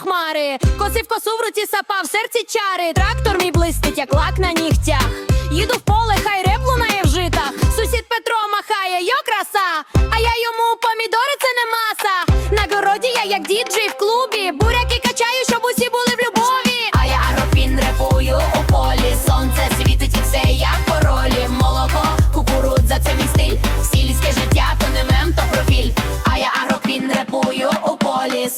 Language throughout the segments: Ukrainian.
хмари. Косив косу в руці сапа, в серці чари. Трактор мій блистить, як лак на нігтях. Їду в поле, хай реп лунає в. Сусід Петро махає, йо краса. А я йому помідори це не маса. На городі я як діджей в клубі. Буряки качаю, щоб усі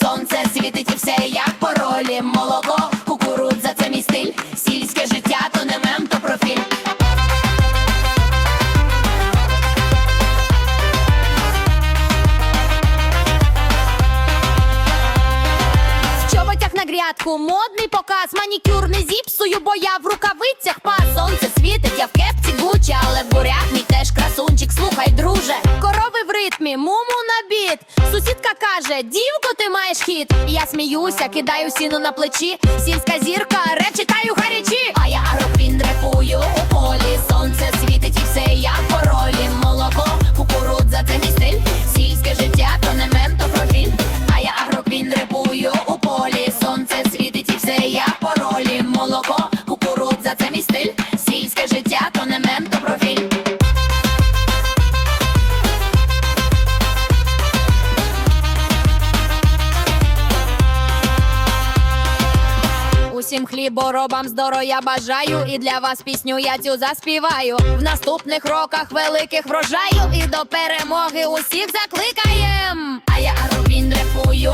Сонце світить і все як по ролі. Молоко, кукурудза, це мій стиль. Сільське життя, то не мем, то профіль. В чоботях на грядку, модний показ, манікюр не зіпсую, бо я в рукавицях пас. Сонце світить, я в ритмі, на біт. Сусідка каже: Дівко, ти маєш хід. Я сміюся, кидаю сіну на плечі. Сільська зірка, реп читаю гарячі. А я агрофін репую Усім хліборобам здоров'я бажаю. І для вас пісню я цю заспіваю. В наступних роках великих врожаю. І до перемоги усіх закликаєм. А я агрофін репую